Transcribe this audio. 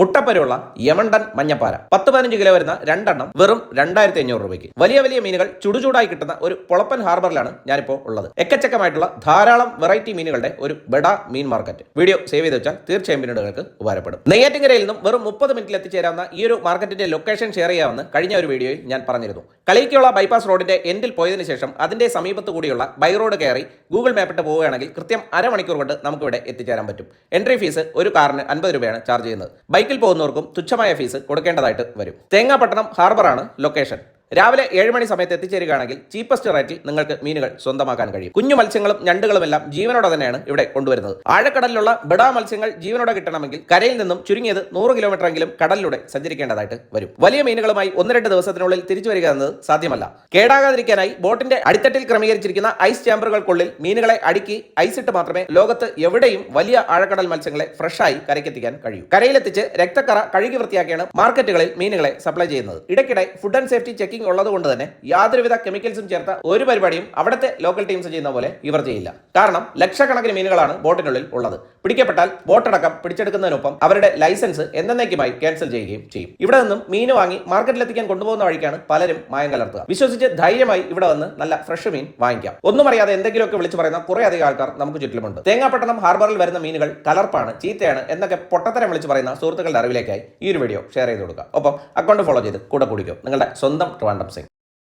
മുട്ടപ്പരുള്ള യമണ്ടൻ മഞ്ഞപ്പാര. പത്ത് പതിനഞ്ച് കിലോ വരുന്ന രണ്ടെണ്ണം വെറും രണ്ടായിരത്തി അഞ്ഞൂറ് രൂപയ്ക്ക്. വലിയ വലിയ മീനുകൾ ചുടുചൂടായി കിട്ടുന്ന ഒരു പൊളപ്പൻ ഹാർബറിലാണ് ഞാനിപ്പോൾ ഉള്ളത്. എക്കച്ചക്കമായിട്ടുള്ള ധാരാളം വെറൈറ്റി മീനുകളുടെ ഒരു ബെഡ മീൻ മാർക്കറ്റ്. വീഡിയോ സേവ് ചെയ്ത് വെച്ചാൽ തീർച്ചയായും പിന്നീടുകൾക്ക് ഉപകാരപ്പെടും. നെയ്യാറ്റിങ്കരയിൽ നിന്നും വെറും മുപ്പത് മിനിറ്റിൽ എത്തിച്ചേരാവുന്ന ഈ ഒരു മാർക്കറ്റിന്റെ ലൊക്കേഷൻ ഷെയർ ചെയ്യാമെന്ന് കഴിഞ്ഞ ഒരു വീഡിയോയിൽ ഞാൻ പറഞ്ഞിരുന്നു. കളിക്കുള്ള ബൈപ്പാസ് റോഡിന്റെ എൻഡിൽ പോയതിനു ശേഷം അതിന്റെ സമീപത്ത് കൂടിയുള്ള ബൈ റോഡ് കയറി ഗൂഗിൾ മാപ്പിട്ട് പോവുകയാണെങ്കിൽ കൃത്യം അരമണിക്കൂർ കൊണ്ട് നമുക്കിവിടെ എത്തിച്ചേരാൻ പറ്റും. എൻട്രി ഫീസ് ഒരു കാറിന് അൻപത് രൂപയാണ് ചാർജ് ചെയ്യുന്നത്. ബൈക്കിൽ പോകുന്നവർക്കും തുച്ഛമായ ഫീസ് കൊടുക്കേണ്ടതായിട്ട് വരും. തേങ്ങാപട്ടണം ഹാർബറാണ് ലൊക്കേഷൻ. രാവിലെ ഏഴ് മണി സമയത്ത് എത്തിച്ചേരുകയാണെങ്കിൽ ചീപ്പസ്റ്റ് റേറ്റിൽ നിങ്ങൾക്ക് മീനുകൾ സ്വന്തമാക്കാൻ കഴിയും. കുഞ്ഞു മത്സ്യങ്ങളും ഞണ്ടുകളും എല്ലാം ജീവനോടെ തന്നെയാണ് ഇവിടെ കൊണ്ടുവരുന്നത്. ആഴക്കടലിലുള്ള ബെഡാ മത്സ്യങ്ങൾ ജീവനോടെ കിട്ടണമെങ്കിൽ കരയിൽ നിന്നും ചുരുങ്ങിയത് നൂറ് കിലോമീറ്റർ എങ്കിലും കടലിലൂടെ സഞ്ചരിക്കേണ്ടതായിട്ട് വരും. വലിയ മീനുകളുമായി ഒന്ന് രണ്ട് ദിവസത്തിനുള്ളിൽ തിരിച്ചു വരിക എന്നത് സാധ്യമല്ല. കേടാകാതിരിക്കാനായി ബോട്ടിന്റെ അടിത്തട്ടിൽ ക്രമീകരിച്ചിരിക്കുന്ന ഐസ് ചാമ്പറുകൾക്കുള്ളിൽ മീനുകളെ അടുക്കി ഐസിട്ട് മാത്രമേ ലോകത്ത് എവിടെയും വലിയ ആഴക്കടൽ മത്സ്യങ്ങളെ ഫ്രഷായി കരയ്ക്കെത്തിക്കാൻ കഴിയൂ. കരയിലെത്തിച്ച് രക്തക്കറ കഴുകി വൃത്തിയാക്കിയാണ് മാർക്കറ്റുകളിൽ മീനുകളെ സപ്ലൈ ചെയ്യുന്നത്. ഇടയ്ക്കിടെ ഫുഡ് ആൻഡ് സേഫ്റ്റി ചെക്കിംഗ് ഉള്ളത് കൊണ്ട് തന്നെ യാതൊരുവിധ കെമിക്കൽസും ചേർത്ത ഒരു പരിപാടിയും അവിടുത്തെ ലോക്കൽ ടീംസ് ചെയ്യുന്ന പോലെ ഇവർ ചെയ്യില്ല. കാരണം ലക്ഷക്കണക്കിന് മീനുകളാണ് ബോട്ടിനുള്ളിൽ ഉള്ളത്. പിടിക്കപ്പെട്ടാൽ ബോട്ടടക്കം പിടിച്ചെടുക്കുന്നതിനൊപ്പം അവരുടെ ലൈസൻസ് എന്നേക്കുമായി ക്യാൻസൽ ചെയ്യുകയും ചെയ്യും. ഇവിടെ നിന്നും മീൻ വാങ്ങി മാർക്കറ്റിലെത്തിക്കാൻ കൊണ്ടുപോകുന്ന വഴിക്കാണ് പലരും മായം കലർത്തുക. വിശ്വസിച്ച് ധൈര്യമായി ഇവിടെ വന്ന് നല്ല ഫ്രഷ് മീൻ വാങ്ങിക്കാം. ഒന്നും അറിയാതെ എന്തെങ്കിലുമൊക്കെ വിളിച്ചു പറയുന്ന കുറെ അധികം ആൾക്കാർ നമുക്ക് ചുറ്റിലുമുണ്ട്. തേങ്ങാപ്പട്ടണം ഹാർബറിൽ വരുന്ന മീനുകൾ കലർപ്പാണ് ചീത്തയാണ് എന്നൊക്കെ പൊട്ടത്തരം വിളിച്ചു പറയുന്ന സുഹൃത്തുക്കളുടെ അറിവിലേക്കായി ഈ ഒരു വീഡിയോ ഷെയർ ചെയ്ത് കൊടുക്കുക. ഒപ്പം അക്കൗണ്ട് ഫോളോ ചെയ്ത് കൂടെ കുടിക്കും. നിങ്ങളുടെ സ്വന്തം ട്രിവാൻഡം സിംഗ്.